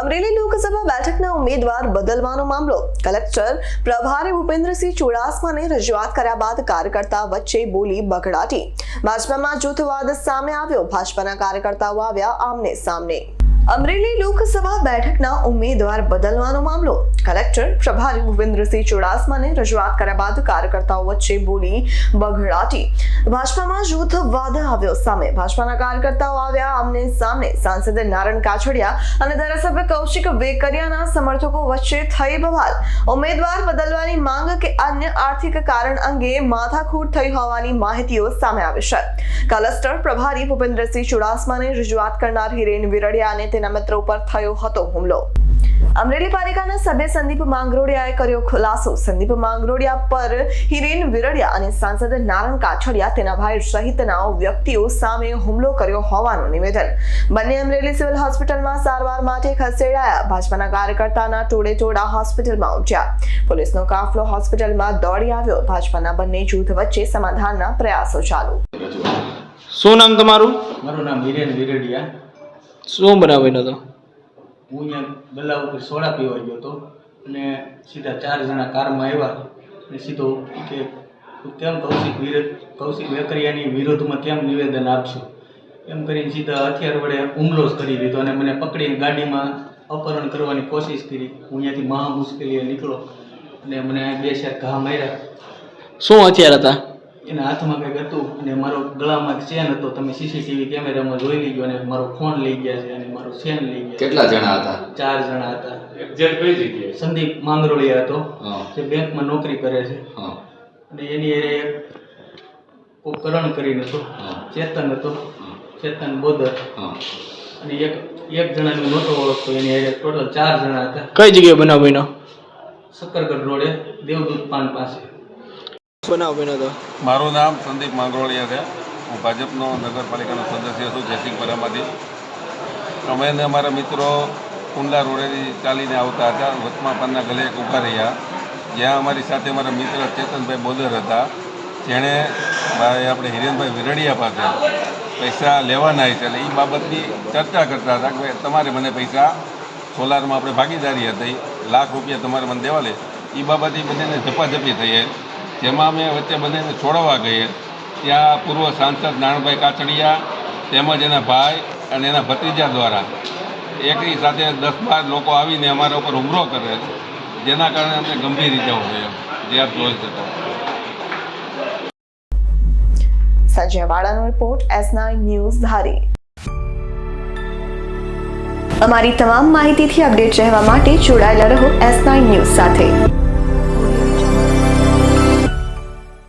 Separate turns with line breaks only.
અમરેલી લોકસભા બેઠકના ઉમેદવાર બદલવાનો મામલો. કલેક્ટર પ્રભારી ભૂપેન્દ્રસિંહ ચુડાસમાને રજૂઆત કર્યા બાદ કાર્યકર્તા વચ્ચે બોલી બગડાટી. ભાજપામાં જૂથવાદ સામે આવ્યો. ભાજપાના કાર્યકર્તાઓ આવ્યા આમને સામને. અમરેલી લોકસભા બેઠકના ઉમેદવાર બદલવાનો મામલો. કલેક્ટર પ્રભારી ભૂપેન્દ્રસિંહ ચુડાસમાને રજૂઆત કર્યા બાદ કાર્યકર્તાઓ વચ્ચે બોલી બગડાટી. ભાજપામાં જૂથવાદ આવ્યો. સામે ભાજપાના કાર્યકર્તાઓ આવ્યા. આમને સામે સાંસદ નારણ કાછડિયા અને ધારાસભ્ય કૌશિક વેકરિયાના સમર્થકો વચ્ચે થઈ બવાલ ઉમેદવાર બદલવાની માંગ કે અન્ય આર્થિક કારણ અંગે માથાકૂટ થઈ હોવાની માહિતીઓ સામે આવી છે. કલસ્ટર પ્રભારી ભૂપેન્દ્રસિંહ ચુડાસમાને રજૂઆત કરનાર હિરેન વિરડિયા અને તેના મિત્ર ઉપર થયો હતો હુમલો. અમરેલી પાલિકાના સભ્ય સંદીપ માંગરોડિયાએ કર્યો ખુલાસો. સંદીપ માંગરોડિયા પર હિરેન વિરડિયા અને સાંસદ નારણ કાછડિયા તેના ભાઈ સહિતના વ્યક્તિઓ સામે હુમલો કર્યો હોવાનું નિવેદન. બંને અમરેલી સિવિલ હોસ્પિટલમાં સારવાર માટે ખસેડાયા. ભાજપાના કાર્યકર્તાના ટોળે ટોળા હોસ્પિટલમાં ઉઠ્યા પોલીસનો કાફલો હોસ્પિટલમાં દોડી આવ્યો. ભાજપાના બંને જૂથ વચ્ચે સમાધાનના પ્રયાસો ચાલુ.
શું નામ તમારું?
મારું નામ હિરેન વિરડિયા.
શું બનાવેલો હતો
હું અહીંયા ગલા ઉપર સોડા પીવા ગયો હતો અને સીધા ચાર જણા કારમાં આવ્યા અને સીધો કે કેમ કૌશિક વિરોધ કૌશિક વેકરિયાની વિરોધમાં કેમ નિવેદન આપશો? એમ કરીને સીધા હથિયાર વડે હુમલો જ કરી દીધો અને મને પકડીને ગાડીમાં અપહરણ કરવાની કોશિશ કરી. હું અહીંયાથી મહા મુશ્કેલીએ નીકળો અને મને બે ચાર ઘા માર્યા.
શું હથિયાર હતા?
એના હાથમાં કંઈક હતું અને મારો ગળામાં એક ચેન હતો તમે સીસીટીવી કેમેરામાં જોઈ લીધો અને મારો ફોન લઈ ગયા છે અને મારો ચેન લઈ ગયા
કેટલા જણા હતા?
ચાર જણા હતા.
એક્ઝેક્ટ કઈ જગ્યાએ?
સંદીપ માંગરોળિયા હતો જે બેંકમાં નોકરી કરે છે. અને એની એરે કોક કરણ કરીને હતો ચેતન હતો ચેતન બોદર. અને એક એક જણાને નહોતો ઓળખતો એની એરે ટોટલ ચાર જણા હતા.
કઈ જગ્યાએ બનાવ બન્યો?
સક્કરગઢ રોડે દેવદૂત પાન પાસે.
મારું નામ સંદીપ માંગરોળિયા છે. હું ભાજપનો નગરપાલિકાનો સદસ્ય છું, જયસિંહપુરામાંથી. અમે અને અમારા મિત્રો કુંડલા રોડેથી ચાલીને આવતા હતા વચમાં પાનના ગલે એક ઊભા રહ્યા. જ્યાં અમારી સાથે અમારા મિત્ર ચેતનભાઈ બોદર હતા, જેણે ભાઈ આપણે હિરેનભાઈ વિરડિયા પાસે પૈસા લેવાના છે. એટલે એ બાબતની ચર્ચા કરતા હતા કે તમારે મને પૈસા સોલારમાં આપણે ભાગીદારી હતી, લાખ રૂપિયા તમારે મને દેવા લે. એ બાબતે બંનેને ઝપાઝપી થઈ જેમાં અમે વચ્ચે બંનેને છોડાવવા ગઈએ. ત્યાં પૂર્વ સાંસદ નારણભાઈ કાછડિયા તેમજ એના ભાઈ અને એના ભત્રીજા દ્વારા એકની સાથે દસ બાર લોકો આવીને અમારા ઉપર હુમલો કરે જેના કારણે અમને ગંભીર ઇજાઓ થઈ જે આપ જોઈ શકો
સંજય વાળાનો રિપોર્ટ એસ નાઇન ન્યૂઝ ધારી. અમારી તમામ માહિતીથી અપડેટ રહેવા માટે જોડાયેલા રહો એસ નાઇન ન્યૂઝ સાથે.